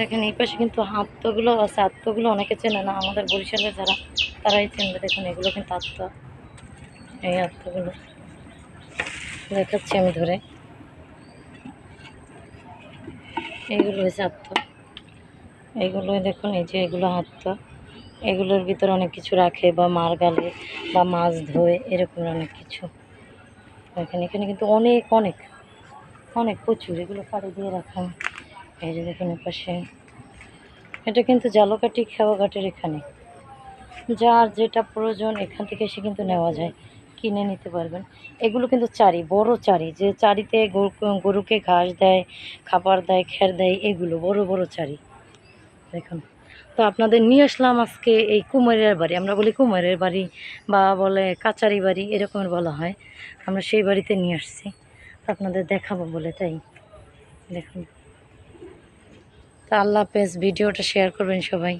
দেখেন এই পাশে কিন্তু হাতগুলো আছে আত্মগুলো অনেকে চেনে না। আমাদের বরিশালের যারা, তারাই চেনবে। দেখুন, এগুলো কিন্তু আত্ম এই আত্মগুলো দেখাচ্ছি আমি ধরে। এইগুলো হয়েছে আত্ম এইগুলো দেখুন, এই যে এগুলো হাত এগুলোর ভিতরে অনেক কিছু রাখে, বা মার গালে, বা মাছ ধোয়, এরকম অনেক কিছু। এখানে এখানে কিন্তু অনেক অনেক অনেক প্রচুর। এগুলো পাড়ে দিয়ে রাখা এই যে দেখুন পাশে এটা কিন্তু জালকাটি খেওয়াঘাটের এখানে। যার যেটা প্রয়োজন, এখান থেকে এসে কিন্তু নেওয়া যায়। কিনে নিতে পারবেন। এগুলো কিন্তু চারি, বড় চারি। যে চারিতে গরু- গরুকে ঘাস দেয়, খাবার দেয়, খের দেয়, এগুলো বড় বড় চারি। দেখুন। তো আপনাদের নিয়ে আসলাম আজকে এই কুমারের বাড়ি। আমরা বলি কুমারের বাড়ি বা বলে কাচারি বাড়ি, এরকমের বলা হয়। আমরা সেই বাড়িতে নিয়ে আসছি। আপনাদের দেখাবো বলে, তাই। দেখুন। তা আল্লাহ হাফেজ ভিডিওটা শেয়ার করবেন সবাই।